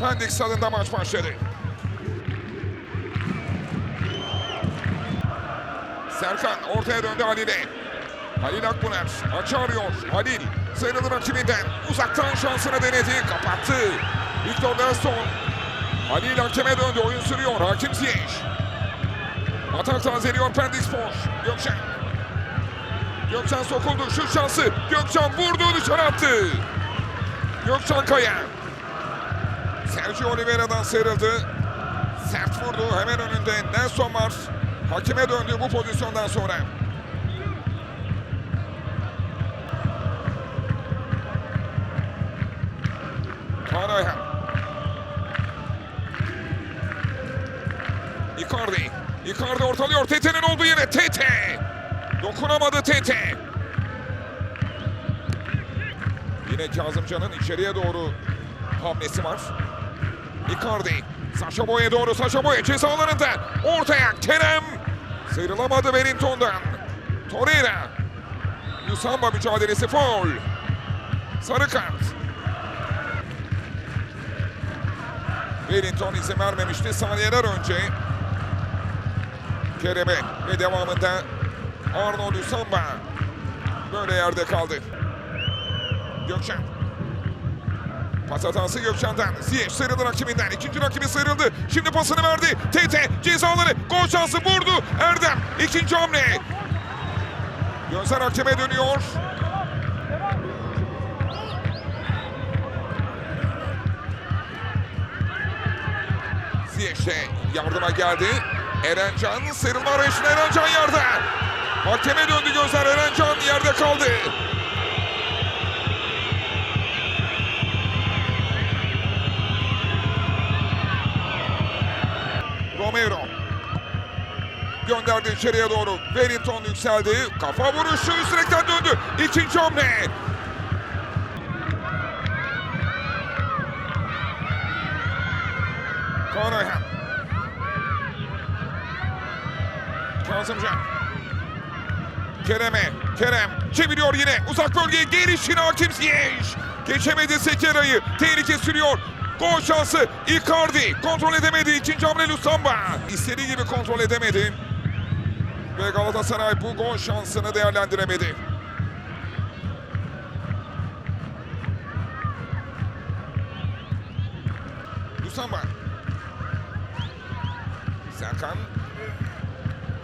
Pendik stadında maç başladı. Serkan ortaya döndü Halil'e. Halil Akbuner açı arıyor. Halil sıyrıldı rakibinden. Uzaktan şansını denedi. Kapattı. Victor Nelson. Halil hakeme döndü. Oyun sürüyor. Hakim Ziyech. Atak tazeliyor Pendik Spor. Gökçen. Gökçen sokuldu. Şut şansı. Gökçen vurdu dışarı attı. Gökçen Kaya. Sergio Oliveira'dan sıyrıldı. Sert vurdu. Hemen önünde Nelson var. Hakime döndü bu pozisyondan sonra. Kaan Ayhan. Icardi. Icardi ortalıyor. Tete'nin olduğu yere. Tete. Dokunamadı Tete. Yine Kazımcan'ın içeriye doğru hamlesi var. Icardi. Saşa Boy'a doğru Saşa Boy ceza alanında. Ortaya Kerem. Sıyrılamadı Wellington'dan. Torreira. Lusamba mücadelesi foul. Sarı kart. Wellington izin vermemişti saniyeler önce. Kerem'e ve devamında Arnold Lusamba böyle yerde kaldı. Gökçen. Pas hatası Gökçen'den. Ziyech sıyrıldı rakibinden. İkinci rakibi sıyrıldı. Şimdi pasını verdi. Tete cezaları. Gol şansı vurdu. Erdem. ikinci hamle. Gözler hakeme dönüyor. Ziyech de yardıma geldi. Erencan sıyrılma arayışında Erencan yerde. Hakeme döndü gözler. Erencan yerde kaldı. Gönderdi içeriye doğru. Wellington yükseldi. Kafa vuruşu üst direkten döndü. İkinci hamle. Kaan Ayhan. Kazımcan. Kerem'e. Kerem çeviriyor yine. Uzak bölgeye gelişine hakim Ziyech. Geçemedi Sekera'yı. Tehlike sürüyor. Gol şansı Icardi. Kontrol edemedi. İkinci hamle Lusamba. İstediği gibi kontrol edemedi. Ve Galatasaray bu gol şansını değerlendiremedi. Lusamba. Serkan.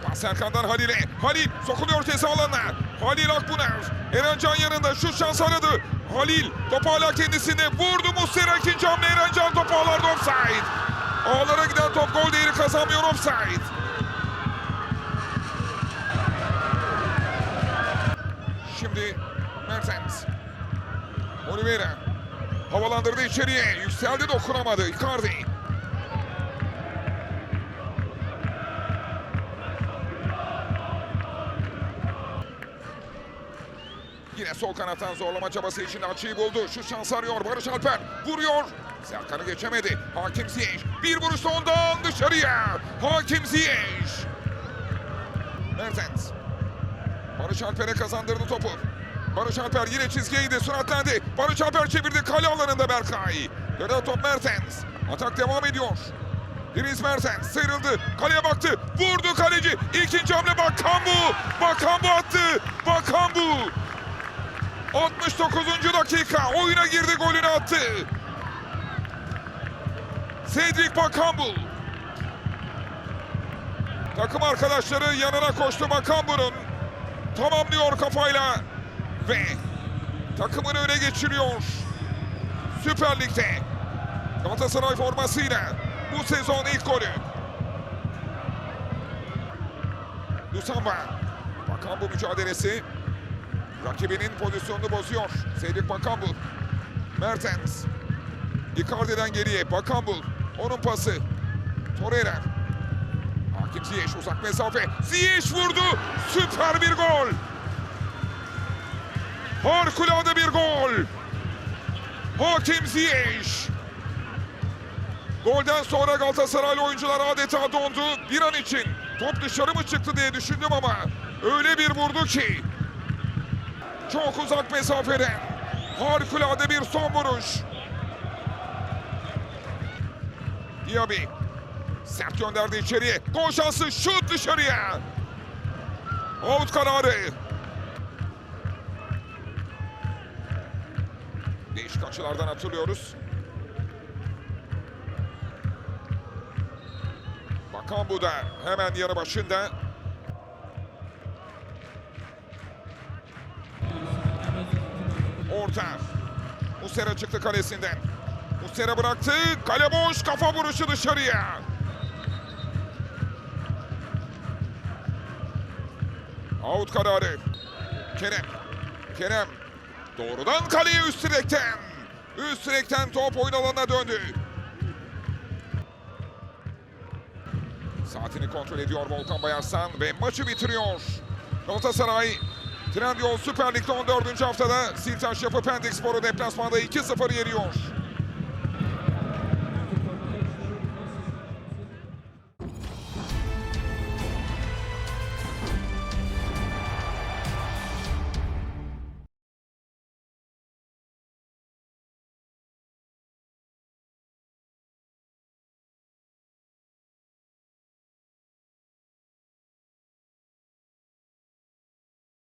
Pas Serkan'dan Halil'e. Halil sokuluyor ceza alanına. Halil Akbuner. Erencan yanında şu şans aradı. Halil top hala kendisinde. Vurdu Muslera ikinci hamle. Erencan top ağlarda offside. Ağlara giden top gol değeri kazanmıyor offside. Şimdi Mertens. Oliveira. Havalandırdı içeriye. Yükseldi dokunamadı. Icardi. Yine sol kanattan zorlama çabası içinde açıyı buldu. Şu şans arıyor Barış Alper. Vuruyor. Serkan'ı geçemedi. Hakim Ziyech. Bir vuruş ondan dışarıya. Hakim Ziyech. Mertens. Barış Alper'e kazandırdı topu. Barış Alper yine çizgiye indi. Süratlendi. Barış Alper çevirdi. Kale alanında Berkay. Dönen top Mertens. Atak devam ediyor. Deniz Mertens sıyrıldı. Kaleye baktı. Vurdu kaleci. İkinci hamle Bakambu. Bakambu attı. Bakambu. 69. dakika oyuna girdi golünü attı. Cedric Bakambul. Takım arkadaşları yanına koştu Bakambu'nun. Tamamlıyor kafayla ve takımını öne geçiriyor. Süper Lig'de Galatasaray formasıyla bu sezon ilk golü. Lusamba. Bakambu mücadelesi Rakibinin pozisyonunu bozuyor. Cedric Bakambul. Mertens. Icardi'den geriye. Bakambul. Onun pası. Torreira. Hakim Ziyech uzak mesafe. Ziyech vurdu. Süper bir gol. Harikulade bir gol. Hakim Ziyech. Golden sonra Galatasaraylı oyuncular adeta dondu. Bir an için top dışarı mı çıktı diye düşündüm ama öyle bir vurdu ki çok uzak mesafeden harikulade bir son vuruş. Diaby. Sert gönderdi içeriye. Gol şansı şut dışarıya. Out kararı. Değişik açılardan hatırlıyoruz. Bakan bu da hemen yanı başında. Orta. Muslera çıktı kalesinden. Muslera bıraktı. Kale boş. Kafa vuruşu dışarıya. Out kararı. Kerem. Kerem. Doğrudan kaleye üst direkten. Üst direkten top oyun alanına döndü. Saatini kontrol ediyor Volkan Bayarsan ve maçı bitiriyor. Galatasaray Trendyol Süper Lig'de 14. haftada Siltaş Yapı Pendik Spor'u deplasmanda 2-0 yeniyor.